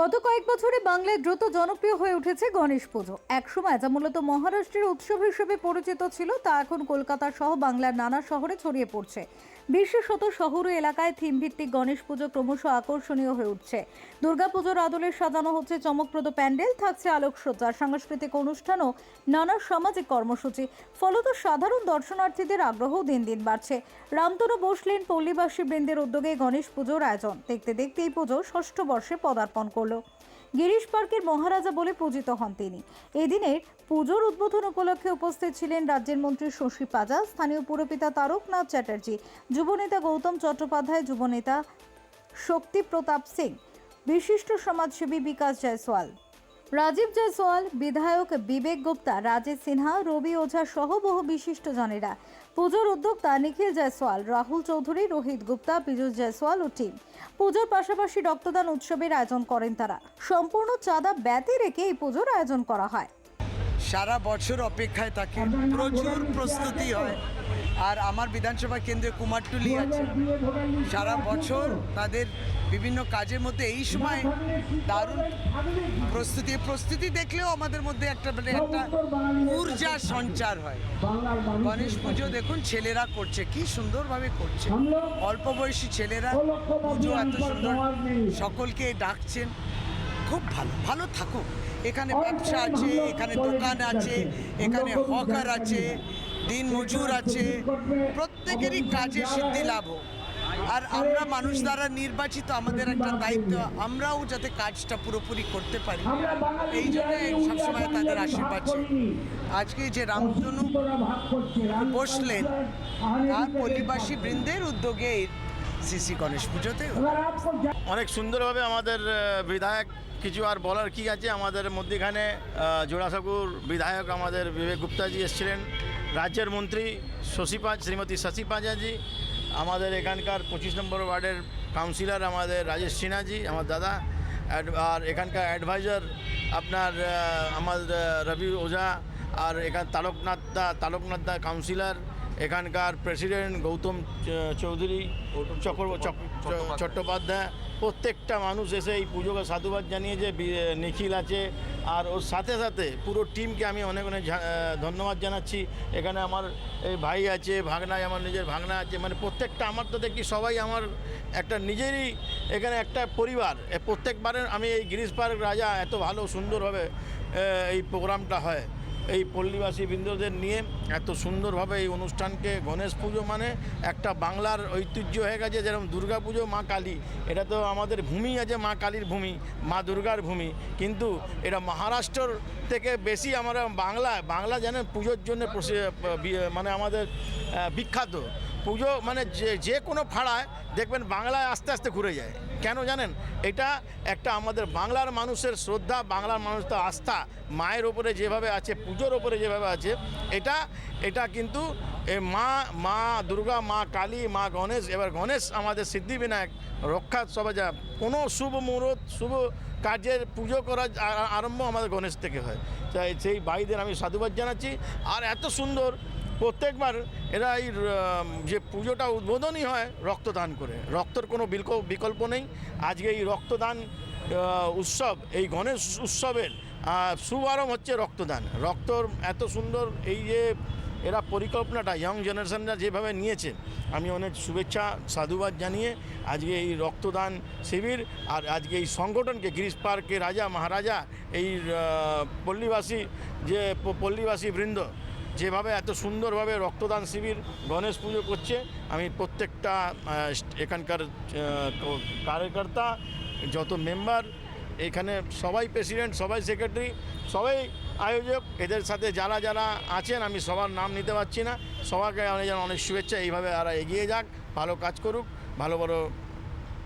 গত কয়েক বছরে বাংলায় দ্রুত জনপ্রিয় হয়ে উঠেছে গণেশ পুজো। একসময় যা মূলত মহারাষ্ট্রের উৎসব হিসেবে পরিচিত ছিল, তা এখন কলকাতা সহ বাংলার নানা শহরে ছড়িয়ে পড়ছে। বিশেষত শহর ও এলাকায় থিম ভিত্তিক গণেশ পুজো ক্রমশ আকর্ষণীয় হয়ে উঠছে। দুর্গাপুজোর আদলে সাজানো হচ্ছে চমকপ্রদ প্যান্ডেল, থাকছে আলোকসজ্জা, সাংস্কৃতিক অনুষ্ঠান ও নানা সামাজিক কর্মসূচি। ফলত সাধারণ দর্শনার্থীদের আগ্রহ দিন দিন বাড়ছে। রামতনু বসলেন পল্লীবাসী বৃন্দের উদ্যোগে গণেশ পুজোর আয়োজন। দেখতে দেখতে এই পুজো ষষ্ঠ বর্ষে পদার্পণ করল। গিরিশ পার্কের মহারাজা বলে পূজিত হন তিনি। এদিনের পুজোর উদ্বোধন উপলক্ষে উপস্থিত ছিলেন রাজ্যের মন্ত্রী শশী পাজা, স্থানীয় পুরপিতা তারকনাথ চ্যাটার্জি, যুবনেতা গৌতম চট্টোপাধ্যায়, যুবনেতা শক্তি প্রতাপ সিং, বিশিষ্ট সমাজসেবী বিকাশ জয়সওয়াল। রাজীব জয়সওয়াল, বিধায়ক বিবেক গুপ্তা, রাজেশ সিনহা, রবি ওঝা সহ বহু বিশিষ্ট জনেরা পুজোর উদ্যোক্তা নিখিল জয়সওয়াল, রাহুল চৌধুরী, রোহিত গুপ্তা, পীযুষ জয়সওয়াল ও টিম। পুজোর পাশাপাশি রক্তদান উৎসবের আয়োজন করেন তারা। সম্পূর্ণ চাঁদা ব্যতি রেখে এই পুজোর আয়োজন করা হয়। সারা বছর অপেক্ষায় থাকে। প্রচুর প্রস্তুতি হয়। আর আমার বিধানসভা কেন্দ্রে কুমারটুলি আছে। সারা বছর তাদের বিভিন্ন কাজের মধ্যে এই সময় দারুণ প্রস্তুতি প্রস্তুতি দেখলেও আমাদের মধ্যে একটা মানে একটা ঊর্জা সঞ্চার হয়। গণেশ পুজো দেখুন ছেলেরা করছে কি সুন্দরভাবে করছে। অল্প বয়সী ছেলেরা পুজো এত সুন্দর। সকলকে ডাকছেন। খুব ভালো ভালো থাকুক। এখানে ব্যবসা আছে এখানে দোকান আছে এখানে হকার আছে দিন মজুর আছে। প্রত্যেকেরই কাজে সিদ্ধি লাভ হোক। আর আমরা মানুষ দ্বারা নির্বাচিত আমাদের একটা দায়িত্ব আমরাও যাতে কাজটা পুরোপুরি করতে পারি। এই জন্য সবসময় তাদের আশীর্বাদ চাই। আজকে যে রামধনু বসলেন তার পল্লীবাসী বৃন্দের উদ্যোগে সিসি গণেশ পুজোতে। অনেক সুন্দরভাবে আমাদের বিধায়ক কিছু আর বলার কি আছে? আমাদের মধ্যেখানে জোড়াসাঁকুর বিধায়ক আমাদের বিবেক গুপ্তাজি এসেছিলেন। রাজ্যের মন্ত্রী শশী পাঁচ শ্রীমতী শশী পাঁজাজি আমাদের এখানকার পঁচিশ নম্বর ওয়ার্ডের কাউন্সিলর আমাদের রাজেশ সিনহাজি, আমার দাদা আর এখানকার অ্যাডভাইজার আপনার আমার রবি ওঝা, আর এখান তারকনাথ দা তারকনাথ দা কাউন্সিলর এখানকার প্রেসিডেন্ট গৌতম চৌধুরী চক্র চট্টোপাধ্যায় প্রত্যেকটা মানুষ এসে এই পুজোকে সাধুবাদ জানিয়ে যে নিখিল আছে। আর ওর সাথে সাথে পুরো টিমকে আমি অনেক অনেক ধন্যবাদ জানাচ্ছি। এখানে আমার এই ভাই আছে ভাগনায় আমার নিজের ভাগনা আছে। মানে প্রত্যেকটা আমার তো দেখি সবাই আমার একটা নিজেরই এখানে একটা পরিবার। প্রত্যেকবারের আমি এই গিরিশ পার্ক রাজা এত ভালো সুন্দরভাবে এই প্রোগ্রামটা হয়। এই পল্লীবাসী বৃন্দদের নিয়ে এত সুন্দরভাবে এই অনুষ্ঠানকে গণেশ পুজো মানে একটা বাংলার ঐতিহ্য হয়ে গেছে, যেরকম দুর্গা পুজো, মা কালী। এটা তো আমাদের ভূমি আছে, মা কালীর ভূমি, মা দুর্গার ভূমি। কিন্তু এটা মহারাষ্ট্রর থেকে বেশি আমরা বাংলা বাংলা জানেন পুজোর জন্য মানে আমাদের বিখ্যাত। পুজো মানে যে যে কোনো ফাড়ায় দেখবেন বাংলায় আস্তে আস্তে ঘুরে যায়। কেন জানেন? এটা একটা আমাদের বাংলার মানুষের শ্রদ্ধা, বাংলার মানুষের আস্থা, মায়ের ওপরে যেভাবে আছে, পুজোর ওপরে যেভাবে আছে, এটা এটা কিন্তু মা মা দুর্গা, মা কালী, মা গণেশ, এবার গণেশ আমাদের সিদ্ধিবিনায়ক, রক্ষা সবাই যা, কোনো শুভ মুহূর্ত, শুভ কাজের পুজো করা আ- আরম্ভ আমাদের গণেশ থেকে হয়। তাই সেই ভাইদের আমি সাধুবাদ জানাচ্ছি। আর এত সুন্দর প্রত্যেকবার এরা এই যে পুজোটা উদ্বোধনই হয় রক্তদান করে। রক্তর কোনো বিকল্প নেই। আজকে এই রক্তদান উৎসব, এই গণেশ উৎসবের শুভারম্ভ হচ্ছে রক্তদান। রক্তর এত সুন্দর এই যে এরা পরিকল্পনাটা ইয়ং জেনারেশনরা যেভাবে নিয়েছে, আমি অনেক শুভেচ্ছা, সাধুবাদ জানিয়ে আজকে এই রক্তদান শিবির আর আজকে এই সংগঠনকে, গিরিশ পার্কে রাজা, মহারাজা, এই পল্লীবাসী যে পল্লীবাসী বৃন্দ যেভাবে এত সুন্দরভাবে রক্তদান শিবির গণেশ পুজো করছে, আমি প্রত্যেকটা এখানকার কার্যকর্তা, যত মেম্বার, এখানে সবাই প্রেসিডেন্ট, সবাই সেক্রেটারি, সবাই আয়োজক, এদের সাথে যারা যারা আছেন, আমি সবার নাম নিতে পারছি না, সবাইকে অনেক অনেক শুভেচ্ছা, এইভাবে আর এগিয়ে যাক, ভালো কাজ করুক, ভালো বড়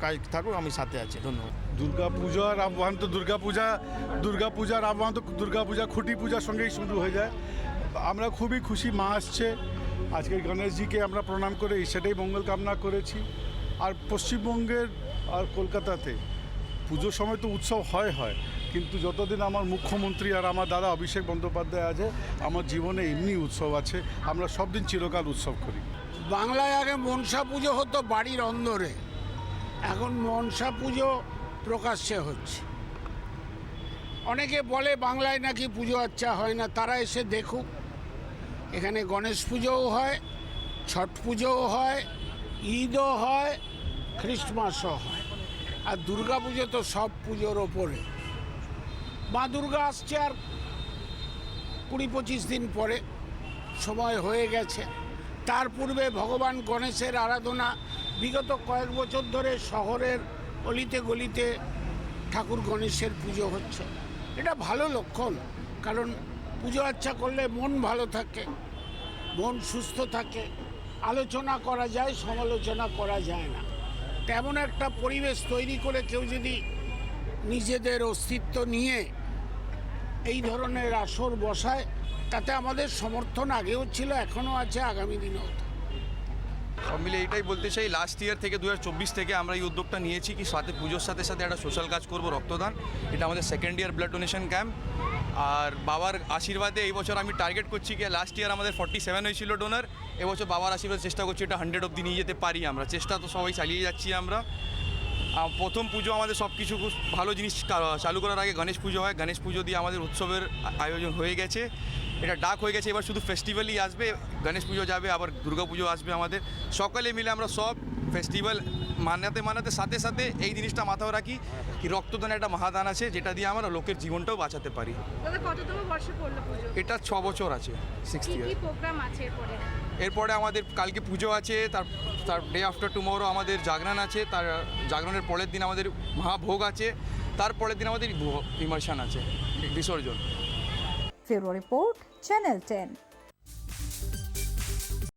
কাজ থাকুক, আমি সাথে আছি, ধন্যবাদ। দুর্গা পূজার আহ্বান তো দুর্গা পূজা, দুর্গা পূজার আহ্বান তো দুর্গা পূজা, খুঁটি পূজার সঙ্গেই শুরু হয়ে যায়। আমরা খুবই খুশি, মা আসছে। আজকে গণেশজিকে আমরা প্রণাম করে সেটাই মঙ্গল কামনা করেছি। আর পশ্চিমবঙ্গের আর কলকাতাতে পুজোর সময় তো উৎসব হয় হয়। কিন্তু যতদিন আমার মুখ্যমন্ত্রী আর আমার দাদা অভিষেক বন্দ্যোপাধ্যায় আছে, আমার জীবনে এমনি উৎসব আছে। আমরা সব দিন চিরকাল উৎসব করি। বাংলায় আগে মনসা পুজো হতো বাড়ির অন্দরে। এখন মনসা পুজো প্রকাশ্যে হচ্ছে। অনেকে বলে বাংলায় নাকি পুজো আচ্ছা হয় না, তারা এসে দেখুক। এখানে গণেশ পুজোও হয়, ছট পুজোও হয়, ঈদও হয়, খ্রিস্টমাসও হয়। আর দুর্গা পুজো তো সব পুজোর ওপরে। মা দুর্গা আসছে আর কুড়ি পঁচিশ দিন পরে সময় হয়ে গেছে। তার পূর্বে ভগবান গণেশের আরাধনা বিগত কয়েক বছর ধরে শহরের অলিতে গলিতে ঠাকুর গণেশের পুজো হচ্ছে। এটা ভালো লক্ষণ, কারণ পুজো আচ্ছা করলে মন ভালো থাকে, মন সুস্থ থাকে। আলোচনা করা যায়, সমালোচনা করা যায় না। তেমন একটা পরিবেশ তৈরি করে কেউ যদি নিজেদের অস্তিত্ব নিয়ে এই ধরনের আসর বসায়, তাতে আমাদের সমর্থন আগেও ছিল, এখনও আছে, আগামী দিনেও। সব মিলে এটাই বলতে চাই লাস্ট ইয়ার থেকে দু হাজার চব্বিশ থেকে আমরা এই উদ্যোগটা নিয়েছি কি সাথে, পুজোর সাথে সাথে একটা সোশ্যাল কাজ করব, রক্তদান। এটা আমাদের second year blood donation camp আর বাবার আশীর্বাদে এই বছর আমি টার্গেট করছি কি লাস্ট ইয়ার আমাদের ফর্টি সেভেন হয়েছিল ডোনার এবছর বাবার আশীর্বাদ চেষ্টা করছি এটা হান্ড্রেড অব্দি নিয়ে যেতে পারি আমরা। চেষ্টা তো সবাই চালিয়ে যাচ্ছি আমরা। প্রথম পুজো আমাদের সব কিছু ভালো জিনিস চালু করার আগে গণেশ পুজো হয়। গণেশ পুজো দিয়ে আমাদের উৎসবের আয়োজন হয়ে গেছে। এটা ডাক হয়ে গেছে, এবার শুধু ফেস্টিভ্যালই আসবে। গণেশ পুজো যাবে, আবার দুর্গা পুজো আসবে আমাদের। সকলে মিলে আমরা সব ফেস্টিভ্যাল মানাতে মানাতে সাথে সাথে এই জিনিসটা মাথাও রাখি কি রক্তদান একটা মহাদান আছে যেটা দিয়ে আমরা লোকের জীবনটাও বাঁচাতে পারি। দাদা কততম বর্ষে পড়ল পুজো? এটা ছ বছর আছে সিক্স ইয়ার এরপরে? এরপরে আমাদের কালকে পুজো আছে তার তার ডে আফটার টুমোরো আমাদের জাগরণ আছে তার জাগরণের পরের দিন আমাদের মহাভোগ আছে তার পরের দিন আমাদের ইমার্শন আছে বিসর্জন। ফেরো রিপোর্ট চ্যানেল টেন।